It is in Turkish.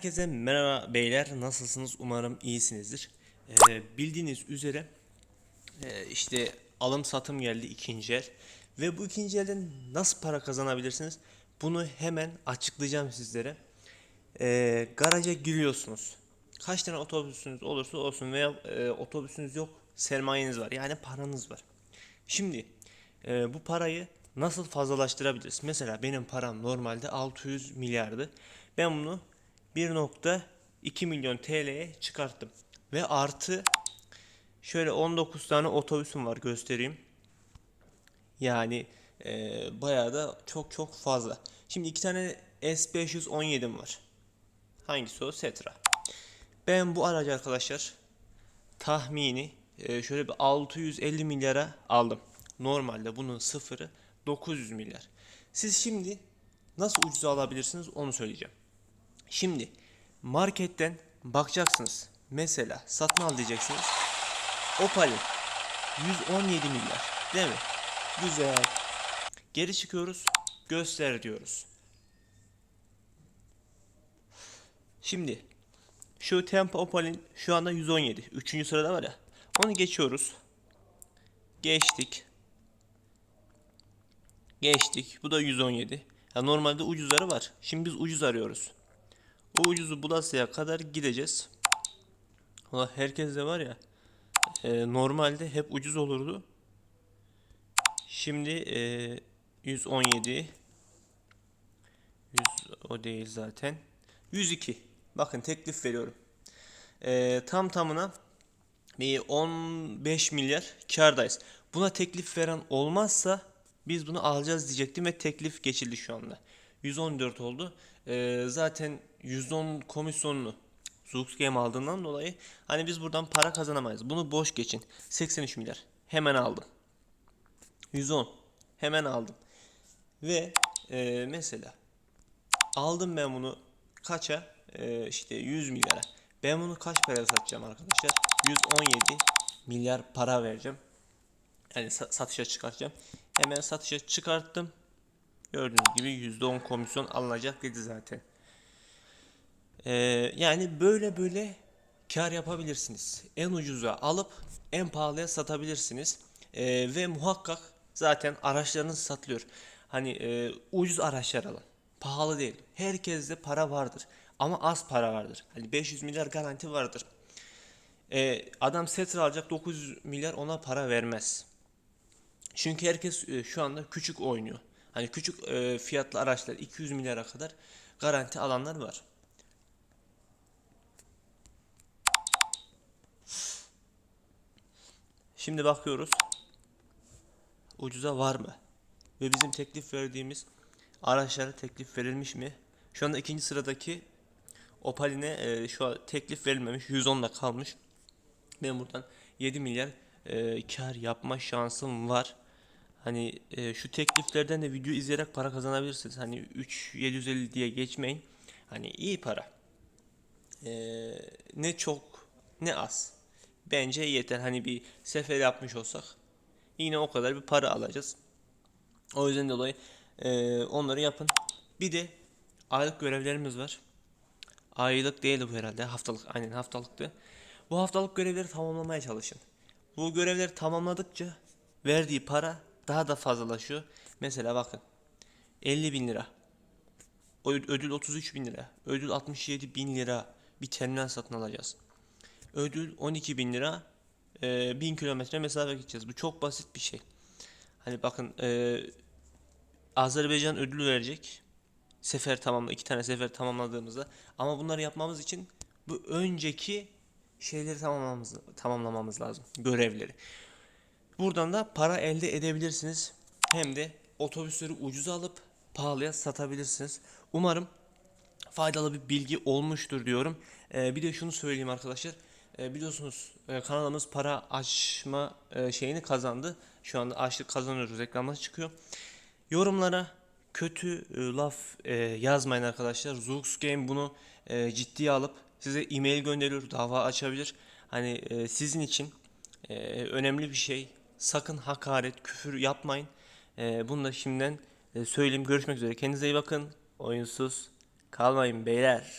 Herkese merhaba beyler nasılsınız umarım iyisinizdir. Ee, bildiğiniz üzere e, işte alım satım geldi ikinci el ve bu ikinci elden nasıl para kazanabilirsiniz bunu hemen açıklayacağım sizlere. Ee, garaja giriyorsunuz. Kaç tane otobüsünüz olursa olsun veya e, otobüsünüz yok sermayeniz var yani paranız var. Şimdi e, bu parayı nasıl fazlalaştırabiliriz? Mesela benim param normalde 600 milyardı. Ben bunu 1.2 milyon TL'ye çıkarttım. Ve artı şöyle 19 tane otobüsüm var göstereyim. Yani e, bayağı da çok çok fazla. Şimdi iki tane S517'm var. Hangisi o? Setra. Ben bu aracı arkadaşlar tahmini e, şöyle bir 650 milyara aldım. Normalde bunun sıfırı 900 milyar. Siz şimdi nasıl ucuza alabilirsiniz onu söyleyeceğim. Şimdi marketten bakacaksınız. Mesela satın al diyeceksiniz. Opal'in 117 milyar değil mi? Güzel. Geri çıkıyoruz. Göster diyoruz. Şimdi şu Tempo Opal'in şu anda 117. Üçüncü sırada var ya. Onu geçiyoruz. Geçtik. Geçtik. Bu da 117. Ya normalde ucuzları var. Şimdi biz ucuz arıyoruz. O ucuzu bulasıya kadar gideceğiz. Valla herkes de var ya e, normalde hep ucuz olurdu. Şimdi e, 117 100 o değil zaten. 102. Bakın teklif veriyorum. E, tam tamına bir 15 milyar kardayız. Buna teklif veren olmazsa biz bunu alacağız diyecektim ve teklif geçildi şu anda. 114 oldu. Ee, zaten 110 komisyonunu Zux Game aldığından dolayı hani biz buradan para kazanamayız. Bunu boş geçin. 83 milyar. Hemen aldım. 110. Hemen aldım. Ve e, mesela aldım ben bunu kaça? E, işte 100 milyara. Ben bunu kaç paraya satacağım arkadaşlar? 117 milyar para vereceğim. Yani sa- satışa çıkartacağım. Hemen satışa çıkarttım. Gördüğünüz gibi %10 komisyon alınacak dedi zaten. Ee, yani böyle böyle kar yapabilirsiniz. En ucuza alıp en pahalıya satabilirsiniz. Ee, ve muhakkak zaten araçlarınız satılıyor. Hani e, ucuz araçlar alın. Pahalı değil. Herkeste para vardır. Ama az para vardır. Hani 500 milyar garanti vardır. Ee, adam Setra alacak 900 milyar ona para vermez. Çünkü herkes e, şu anda küçük oynuyor. Hani küçük e, fiyatlı araçlar 200 milyara kadar garanti alanlar var. Şimdi bakıyoruz. Ucuza var mı? Ve bizim teklif verdiğimiz araçlara teklif verilmiş mi? Şu anda ikinci sıradaki Opal'ine e, şu an teklif verilmemiş. 110'da kalmış. Ben buradan 7 milyar e, kar yapma şansım var. Hani e, şu tekliflerden de video izleyerek para kazanabilirsiniz. Hani 3 750 diye geçmeyin. Hani iyi para. E, ne çok ne az. Bence yeter. Hani bir sefer yapmış olsak yine o kadar bir para alacağız. O yüzden dolayı e, onları yapın. Bir de aylık görevlerimiz var. Aylık değil bu herhalde. Haftalık. Aynen haftalıktı. Bu haftalık görevleri tamamlamaya çalışın. Bu görevleri tamamladıkça verdiği para daha da fazlalaşıyor. Mesela bakın 50 bin lira. Ödül 33 bin lira. Ödül 67 bin lira bir terminal satın alacağız. Ödül 12 bin lira. E, 1000 kilometre mesafe gideceğiz. Bu çok basit bir şey. Hani bakın e, Azerbaycan ödül verecek. Sefer tamamla iki tane sefer tamamladığımızda. Ama bunları yapmamız için bu önceki şeyleri tamamlamamız, tamamlamamız lazım. Görevleri. Buradan da para elde edebilirsiniz. Hem de otobüsleri ucuza alıp pahalıya satabilirsiniz. Umarım faydalı bir bilgi olmuştur diyorum. Ee, bir de şunu söyleyeyim arkadaşlar. Ee, biliyorsunuz e, kanalımız para açma e, şeyini kazandı. Şu anda açlık kazanıyoruz. Reklamlar çıkıyor. Yorumlara kötü e, laf e, yazmayın arkadaşlar. Zux Game bunu e, ciddiye alıp size e-mail gönderiyor, dava açabilir. Hani e, sizin için e, önemli bir şey. Sakın hakaret, küfür yapmayın. E, bunu da şimdiden e, söyleyeyim. Görüşmek üzere. Kendinize iyi bakın. Oyunsuz kalmayın beyler.